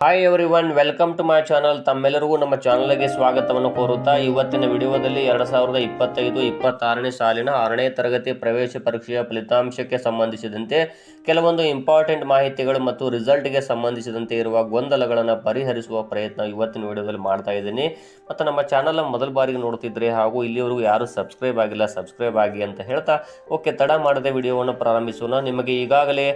Hi everyone welcome to my channel ತಮ್ಮೆಲ್ಲರಿಗೂ ನಮ್ಮ ಚಾನಲ್ಗೆ ಸ್ವಾಗತವನ್ನು ಕೋರುತ್ತಾ ಇವತ್ತಿನ ವಿಡಿಯೋದಲ್ಲಿ ಎರಡು ಸಾವಿರದ ಇಪ್ಪತ್ತೈದು, ಇಪ್ಪತ್ತಾರನೇ ಸಾಲಿನ ಆರನೇ ತರಗತಿ ಪ್ರವೇಶ ಪರೀಕ್ಷೆಯ ಫಲಿತಾಂಶಕ್ಕೆ ಸಂಬಂಧಿಸಿದಂತೆ ಕೆಲವೊಂದು ಇಂಪಾರ್ಟೆಂಟ್ ಮಾಹಿತಿಗಳು ಮತ್ತು ರಿಸಲ್ಟ್ಗೆ ಸಂಬಂಧಿಸಿದಂತೆ ಇರುವ ಗೊಂದಲಗಳನ್ನು ಪರಿಹರಿಸುವ ಪ್ರಯತ್ನ ಇವತ್ತಿನ ವಿಡಿಯೋದಲ್ಲಿ ಮಾಡ್ತಾ ಇದ್ದೀನಿ. ಮತ್ತು ನಮ್ಮ ಚಾನಲ್ ಮೊದಲ ಬಾರಿಗೆ ನೋಡ್ತಿದ್ರೆ ಹಾಗೂ ಇಲ್ಲಿವರೆಗೂ ಯಾರು ಸಬ್ಸ್ಕ್ರೈಬ್ ಆಗಿಲ್ಲ ಸಬ್ಸ್ಕ್ರೈಬ್ ಆಗಿ ಅಂತ ಹೇಳ್ತಾ ಓಕೆ ತಡ ಮಾಡದೆ ವಿಡಿಯೋವನ್ನು ಪ್ರಾರಂಭಿಸೋಣ. ನಿಮಗೆ ಈಗಾಗಲೇ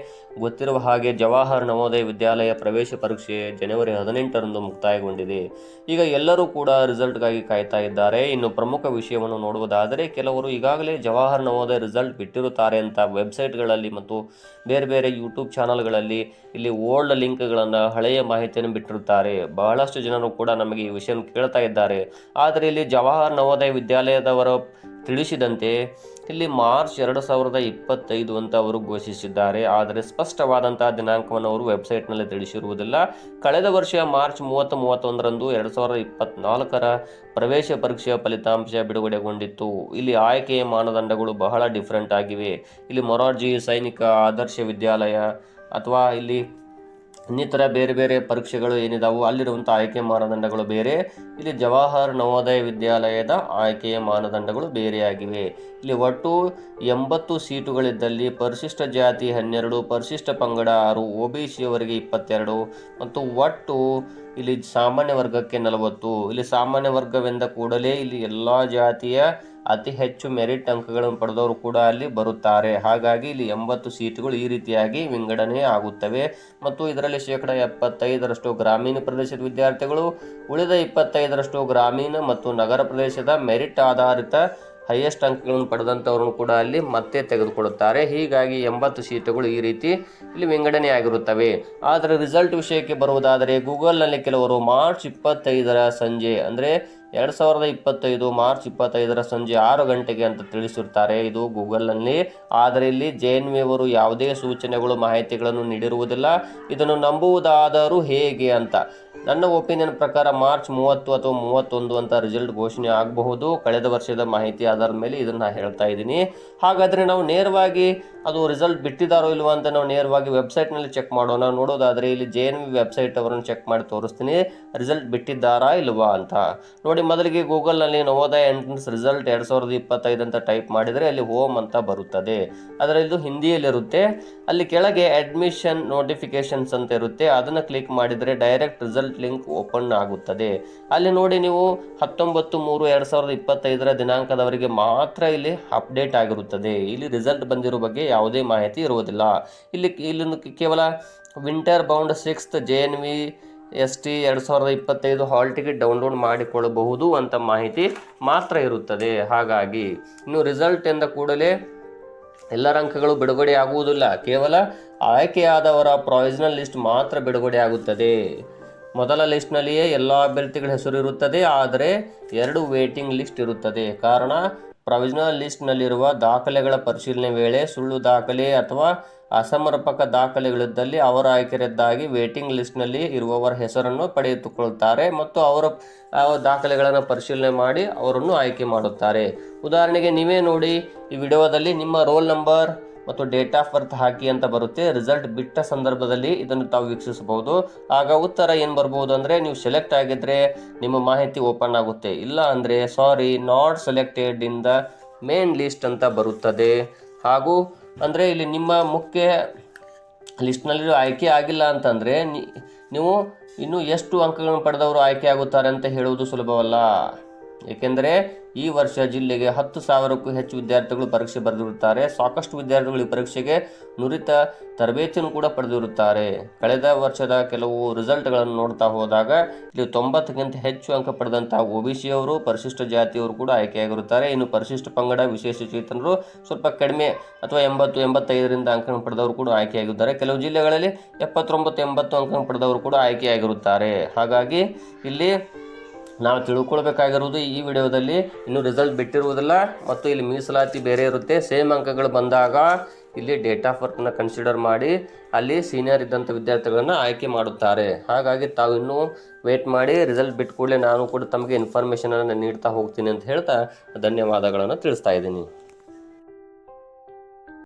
ಗೊತ್ತಿರುವ ಹಾಗೆ ಜವಾಹರ್ ನವೋದಯ ವಿದ್ಯಾಲಯ ಪ್ರವೇಶ ಪರೀಕ್ಷೆ ಜನವರಿ ಹದಿನೆಂಟರಂದು ಮುಕ್ತಾಯಗೊಂಡಿದೆ. ಈಗ ಎಲ್ಲರೂ ಕೂಡ ರಿಸಲ್ಟ್ಗಾಗಿ ಕಾಯ್ತಾ ಇದ್ದಾರೆ. ಇನ್ನು ಪ್ರಮುಖ ವಿಷಯವನ್ನು ನೋಡುವುದಾದರೆ, ಕೆಲವರು ಈಗಾಗಲೇ ಜವಾಹರ್ ನವೋದಯ ರಿಸಲ್ಟ್ ಬಿಟ್ಟಿರುತ್ತಾರೆ ಅಂತ ವೆಬ್ಸೈಟ್ಗಳಲ್ಲಿ ಮತ್ತು ಬೇರೆ ಬೇರೆ ಯೂಟ್ಯೂಬ್ ಚಾನಲ್ಗಳಲ್ಲಿ ಇಲ್ಲಿ ಓಲ್ಡ್ ಲಿಂಕ್ಗಳನ್ನು ಹಳೆಯ ಮಾಹಿತಿಯನ್ನು ಬಿಟ್ಟಿರುತ್ತಾರೆ. ಬಹಳಷ್ಟು ಜನರು ಕೂಡ ನಮಗೆ ಈ ವಿಷಯವನ್ನು ಕೇಳ್ತಾ ಇದ್ದಾರೆ. ಆದರೆ ಇಲ್ಲಿ ಜವಾಹರ್ ನವೋದಯ ವಿದ್ಯಾಲಯದವರ ತಿಳಿಸಿದಂತೆ, ಇಲ್ಲಿ ಮಾರ್ಚ್ ಎರಡು ಸಾವಿರದ ಇಪ್ಪತ್ತೈದು ಅಂತ ಅವರು ಘೋಷಿಸಿದ್ದಾರೆ. ಆದರೆ ಸ್ಪಷ್ಟವಾದಂತಹ ದಿನಾಂಕವನ್ನು ಅವರು ವೆಬ್ಸೈಟ್ನಲ್ಲಿ ತಿಳಿಸಿರುವುದಿಲ್ಲ. ಕಳೆದ ವರ್ಷ ಮಾರ್ಚ್ ಮೂವತ್ತು ಮೂವತ್ತೊಂದರಂದು ಎರಡು ಸಾವಿರದ ಇಪ್ಪತ್ನಾಲ್ಕರ ಪ್ರವೇಶ ಪರೀಕ್ಷೆಯ ಫಲಿತಾಂಶ ಬಿಡುಗಡೆಗೊಂಡಿತ್ತು. ಇಲ್ಲಿ ಆಯ್ಕೆಯ ಮಾನದಂಡಗಳು ಬಹಳ ಡಿಫ್ರೆಂಟ್ ಆಗಿವೆ. ಇಲ್ಲಿ ಮೊರಾರ್ಜಿ ಸೈನಿಕ ಆದರ್ಶ ವಿದ್ಯಾಲಯ ಅಥವಾ ಇಲ್ಲಿ ಇನ್ನಿತರ ಬೇರೆ ಬೇರೆ ಪರೀಕ್ಷೆಗಳು ಏನಿದಾವು ಅಲ್ಲಿರುವಂಥ ಆಯ್ಕೆ ಮಾನದಂಡಗಳು ಬೇರೆ. ಇಲ್ಲಿ ಜವಾಹರ್ ನವೋದಯ ವಿದ್ಯಾಲಯದ ಆಯ್ಕೆಯ ಮಾನದಂಡಗಳು ಬೇರೆಯಾಗಿವೆ. ಇಲ್ಲಿ ಒಟ್ಟು ಎಂಬತ್ತು ಸೀಟುಗಳಿದ್ದಲ್ಲಿ ಪರಿಶಿಷ್ಟ ಜಾತಿ ಹನ್ನೆರಡು, ಪರಿಶಿಷ್ಟ ಪಂಗಡ ಆರು, ಒ ಬಿ ಸಿಯವರಿಗೆ ಇಪ್ಪತ್ತೆರಡು ಮತ್ತು ಒಟ್ಟು ಇಲ್ಲಿ ಸಾಮಾನ್ಯ ವರ್ಗಕ್ಕೆ ನಲವತ್ತು. ಇಲ್ಲಿ ಸಾಮಾನ್ಯ ವರ್ಗವೆಂದ ಕೂಡಲೇ ಇಲ್ಲಿ ಎಲ್ಲ ಜಾತಿಯ ಅತಿ ಹೆಚ್ಚು ಮೆರಿಟ್ ಅಂಕಗಳನ್ನು ಪಡೆದವರು ಕೂಡ ಅಲ್ಲಿ ಬರುತ್ತಾರೆ. ಹಾಗಾಗಿ ಇಲ್ಲಿ ಎಂಬತ್ತು ಸೀಟುಗಳು ಈ ರೀತಿಯಾಗಿ ವಿಂಗಡಣೆ ಆಗುತ್ತವೆ. ಮತ್ತು ಇದರಲ್ಲಿ ಶೇಕಡ ಎಪ್ಪತ್ತೈದರಷ್ಟು ಗ್ರಾಮೀಣ ಪ್ರದೇಶದ ವಿದ್ಯಾರ್ಥಿಗಳು, ಉಳಿದ ಇಪ್ಪತ್ತೈದರಷ್ಟು ಗ್ರಾಮೀಣ ಮತ್ತು ನಗರ ಪ್ರದೇಶದ ಮೆರಿಟ್ ಆಧಾರಿತ ಹೈಯೆಸ್ಟ್ ಅಂಕಗಳನ್ನು ಪಡೆದಂಥವ್ರನ್ನು ಕೂಡ ಅಲ್ಲಿ ಮತ್ತೆ ತೆಗೆದುಕೊಳ್ಳುತ್ತಾರೆ. ಹೀಗಾಗಿ ಎಂಬತ್ತು ಸೀಟುಗಳು ಈ ರೀತಿ ಇಲ್ಲಿ ವಿಂಗಡಣೆಯಾಗಿರುತ್ತವೆ. ಆದರೆ ರಿಸಲ್ಟ್ ವಿಷಯಕ್ಕೆ ಬರುವುದಾದರೆ ಗೂಗಲ್ನಲ್ಲಿ ಕೆಲವರು ಮಾರ್ಚ್ ಇಪ್ಪತ್ತೈದರ ಸಂಜೆ, ಅಂದರೆ ಎರಡು ಸಾವಿರದ ಇಪ್ಪತ್ತೈದು ಮಾರ್ಚ್ ಇಪ್ಪತ್ತೈದರ ಸಂಜೆ ಆರು ಗಂಟೆಗೆ ಅಂತ ತಿಳಿಸಿರ್ತಾರೆ. ಇದು ಗೂಗಲ್ನಲ್ಲಿ. ಆದರೆ ಇಲ್ಲಿ ಜೆ ಎನ್ ವಿ ಅವರು ಯಾವುದೇ ಸೂಚನೆಗಳು, ಮಾಹಿತಿಗಳನ್ನು ನೀಡಿರುವುದಿಲ್ಲ. ಇದನ್ನು ನಂಬುವುದಾದರೂ ಹೇಗೆ ಅಂತ. ನನ್ನ ಒಪಿನಿಯನ್ ಪ್ರಕಾರ ಮಾರ್ಚ್ ಮೂವತ್ತು ಅಥವಾ ಮೂವತ್ತೊಂದು ಅಂತ ರಿಸಲ್ಟ್ ಘೋಷಣೆ ಆಗಬಹುದು. ಕಳೆದ ವರ್ಷದ ಮಾಹಿತಿ ಆಧಾರದ ಮೇಲೆ ಇದನ್ನು ಹೇಳ್ತಾ ಇದ್ದೀನಿ. ಹಾಗಾದರೆ ನಾವು ನೇರವಾಗಿ ಅದು ರಿಸಲ್ಟ್ ಬಿಟ್ಟಿದ್ದಾರೋ ಇಲ್ವೋ ಅಂತ ನಾವು ನೇರವಾಗಿ ವೆಬ್ಸೈಟ್ನಲ್ಲಿ ಚೆಕ್ ಮಾಡೋಣ. ನೋಡೋದಾದರೆ ಇಲ್ಲಿ ಜೆ ಎನ್ ವಿ ವೆಬ್ಸೈಟ್ ಅವರನ್ನು ಚೆಕ್ ಮಾಡಿ ತೋರಿಸ್ತೀನಿ. ರಿಸಲ್ಟ್ ಬಿಟ್ಟಿದ್ದಾರಾ ಇಲ್ವಾ ಅಂತ. ನೋಡಿ, ಮೊದಲಿಗೆ ಗೂಗಲ್ನಲ್ಲಿ ನವೋದಯ ಎಂಟ್ರೆನ್ಸ್ ರಿಸಲ್ಟ್ ಎರಡು ಸಾವಿರದ ಇಪ್ಪತ್ತೈದು ಅಂತ ಟೈಪ್ ಮಾಡಿದರೆ ಅಲ್ಲಿ ಹೋಮ್ ಅಂತ ಬರುತ್ತದೆ. ಅದರ ಇದು ಹಿಂದಿಯಲ್ಲಿರುತ್ತೆ ಅಲ್ಲಿ ಕೆಳಗೆ ಅಡ್ಮಿಷನ್ ನೋಟಿಫಿಕೇಶನ್ಸ್ ಅಂತ ಇರುತ್ತೆ. ಅದನ್ನು ಕ್ಲಿಕ್ ಮಾಡಿದರೆ ಡೈರೆಕ್ಟ್ ರಿಸಲ್ಟ್ ಲಿಂಕ್ ಓಪನ್ ಆಗುತ್ತದೆ. ಅಲ್ಲಿ ನೋಡಿ ನೀವು ಹತ್ತೊಂಬತ್ತು ಮೂರು ಎರಡು ಸಾವಿರದ ಇಪ್ಪತ್ತೈದರ ದಿನಾಂಕದವರೆಗೆ ಮಾತ್ರ ಇಲ್ಲಿ ಅಪ್ಡೇಟ್ ಆಗಿರುತ್ತದೆ. ಇಲ್ಲಿ ರಿಸಲ್ಟ್ ಬಂದಿರೋ ಬಗ್ಗೆ ಯಾವುದೇ ಮಾಹಿತಿ ಇರುವುದಿಲ್ಲ. ಇಲ್ಲಿ ಇಲ್ಲೊಂದು ಕೇವಲ winter bound sixth J N V S T ಎರಡು ಸಾವಿರದ ಇಪ್ಪತ್ತೈದು ಹಾಲ್ ಟಿಕೆಟ್ ಡೌನ್ಲೋಡ್ ಮಾಡಿಕೊಳ್ಳಬಹುದು ಅಂತ ಮಾಹಿತಿ ಮಾತ್ರ ಇರುತ್ತದೆ. ಹಾಗಾಗಿ ಇನ್ನು ರಿಸಲ್ಟ್ ಎಂದ ಕೂಡಲೇ ಎಲ್ಲರ ಅಂಕಗಳು ಬಿಡುಗಡೆ ಆಗುವುದಿಲ್ಲ. ಕೇವಲ ಆಯ್ಕೆಯಾದವರ ಪ್ರಾವಿಷನಲ್ ಲಿಸ್ಟ್ ಮಾತ್ರ ಬಿಡುಗಡೆ ಆಗುತ್ತದೆ. ಮೊದಲ ಲಿಸ್ಟ್ನಲ್ಲಿಯೇ ಎಲ್ಲ ಅಭ್ಯರ್ಥಿಗಳ ಹೆಸರು ಇರುತ್ತದೆ, ಆದರೆ ಎರಡು ವೇಟಿಂಗ್ ಲಿಸ್ಟ್ ಇರುತ್ತದೆ. ಕಾರಣ ಪ್ರೊವಿಷನಲ್ ಲಿಸ್ಟ್ನಲ್ಲಿರುವ ದಾಖಲೆಗಳ ಪರಿಶೀಲನೆ ವೇಳೆ ಸುಳ್ಳು ದಾಖಲೆ ಅಥವಾ ಅಸಮರ್ಪಕ ದಾಖಲೆಗಳಿದ್ದಲ್ಲಿ ಅವರ ಆಯ್ಕೆರದ್ದಾಗಿ ವೇಟಿಂಗ್ ಲಿಸ್ಟ್ನಲ್ಲಿ ಇರುವವರ ಹೆಸರನ್ನು ಪಡೆದುಕೊಳ್ಳುತ್ತಾರೆ ಮತ್ತು ಅವರ ದಾಖಲೆಗಳನ್ನು ಪರಿಶೀಲನೆ ಮಾಡಿ ಅವರನ್ನು ಆಯ್ಕೆ ಮಾಡುತ್ತಾರೆ. ಉದಾಹರಣೆಗೆ ನೀವೇ ನೋಡಿ ಈ ವಿಡಿಯೋದಲ್ಲಿ ನಿಮ್ಮ ರೋಲ್ ನಂಬರ್ ಮತ್ತು ಡೇಟ್ ಆಫ್ ಬರ್ತ್ ಹಾಕಿ ಅಂತ ಬರುತ್ತೆ. ರಿಸಲ್ಟ್ ಬಿಟ್ಟ ಸಂದರ್ಭದಲ್ಲಿ ಇದನ್ನು ತಾವು ವೀಕ್ಷಿಸಬಹುದು. ಆಗ ಉತ್ತರ ಏನು ಬರಬಹುದು ಅಂದರೆ ನೀವು ಸೆಲೆಕ್ಟ್ ಆಗಿದ್ದರೆ ನಿಮ್ಮ ಮಾಹಿತಿ ಓಪನ್ ಆಗುತ್ತೆ. ಇಲ್ಲ ಅಂದರೆ sorry not selected in the main list ಅಂತ ಬರುತ್ತದೆ. ಹಾಗೂ ಅಂದರೆ ಇಲ್ಲಿ ನಿಮ್ಮ ಮುಖ್ಯ ಲಿಸ್ಟ್ನಲ್ಲಿ ಆಯ್ಕೆ ಆಗಿಲ್ಲ ಅಂತಂದರೆ ನೀವು ಇನ್ನು ಎಷ್ಟು ಅಂಕಗಳನ್ನು ಪಡೆದವರು ಆಯ್ಕೆ ಆಗುತ್ತಾರೆ ಅಂತ ಹೇಳುವುದು ಸುಲಭವಲ್ಲ. ಏಕೆಂದರೆ ಈ ವರ್ಷ ಜಿಲ್ಲೆಗೆ ಹತ್ತು ಸಾವಿರಕ್ಕೂ ಹೆಚ್ಚು ವಿದ್ಯಾರ್ಥಿಗಳು ಪರೀಕ್ಷೆ ಬರೆದಿರುತ್ತಾರೆ. ಸಾಕಷ್ಟು ವಿದ್ಯಾರ್ಥಿಗಳು ಪರೀಕ್ಷೆಗೆ ನುರಿತ ತರಬೇತಿಯನ್ನು ಕೂಡ ಪಡೆದಿರುತ್ತಾರೆ. ಕಳೆದ ವರ್ಷದ ಕೆಲವು ರಿಸಲ್ಟ್ಗಳನ್ನು ನೋಡ್ತಾ ಹೋದಾಗ ಇಲ್ಲಿ ತೊಂಬತ್ತಕ್ಕಿಂತ ಹೆಚ್ಚು ಅಂಕ ಪಡೆದಂತಹ ಒ ಬಿ ಸಿ ಅವರು, ಪರಿಶಿಷ್ಟ ಜಾತಿಯವರು ಕೂಡ ಆಯ್ಕೆಯಾಗಿರುತ್ತಾರೆ. ಇನ್ನು ಪರಿಶಿಷ್ಟ ಪಂಗಡ ವಿಶೇಷ ಚೇತನರು ಸ್ವಲ್ಪ ಕಡಿಮೆ ಅಥವಾ ಎಂಬತ್ತು, ಎಂಬತ್ತೈದರಿಂದ ಅಂಕ ಪಡೆದವರು ಕೂಡ ಆಯ್ಕೆಯಾಗಿದ್ದಾರೆ. ಕೆಲವು ಜಿಲ್ಲೆಗಳಲ್ಲಿ ಎಪ್ಪತ್ತೊಂಬತ್ತು, ಎಂಬತ್ತು ಅಂಕ ಪಡೆದವರು ಕೂಡ ಆಯ್ಕೆಯಾಗಿರುತ್ತಾರೆ. ಹಾಗಾಗಿ ಇಲ್ಲಿ ನಾವು ತಿಳ್ಕೊಳ್ಬೇಕಾಗಿರುವುದು ಈ ವಿಡಿಯೋದಲ್ಲಿ. ಇನ್ನು ರಿಸಲ್ಟ್ ಬಿಟ್ಟಿರುವುದಿಲ್ಲ ಮತ್ತು ಇಲ್ಲಿ ಮೀಸಲಾತಿ ಬೇರೆ ಇರುತ್ತೆ. ಸೇಮ್ ಅಂಕಗಳು ಬಂದಾಗ ಇಲ್ಲಿ ಡೇಟ್ ಆಫ್ ವರ್ಕ್ನ ಕನ್ಸಿಡರ್ ಮಾಡಿ ಅಲ್ಲಿ ಸೀನಿಯರ್ ಇದ್ದಂಥ ವಿದ್ಯಾರ್ಥಿಗಳನ್ನು ಆಯ್ಕೆ ಮಾಡುತ್ತಾರೆ. ಹಾಗಾಗಿ ತಾವು ಇನ್ನೂ ವೇಟ್ ಮಾಡಿ ರಿಸಲ್ಟ್ ಬಿಟ್ಟು ಕೂಡಲೇ ನಾನು ಕೂಡ ತಮಗೆ ಇನ್ಫಾರ್ಮೇಷನನ್ನು ನೀಡ್ತಾ ಹೋಗ್ತೀನಿ ಅಂತ ಹೇಳ್ತಾ ಧನ್ಯವಾದಗಳನ್ನು ತಿಳಿಸ್ತಾ ಇದ್ದೀನಿ.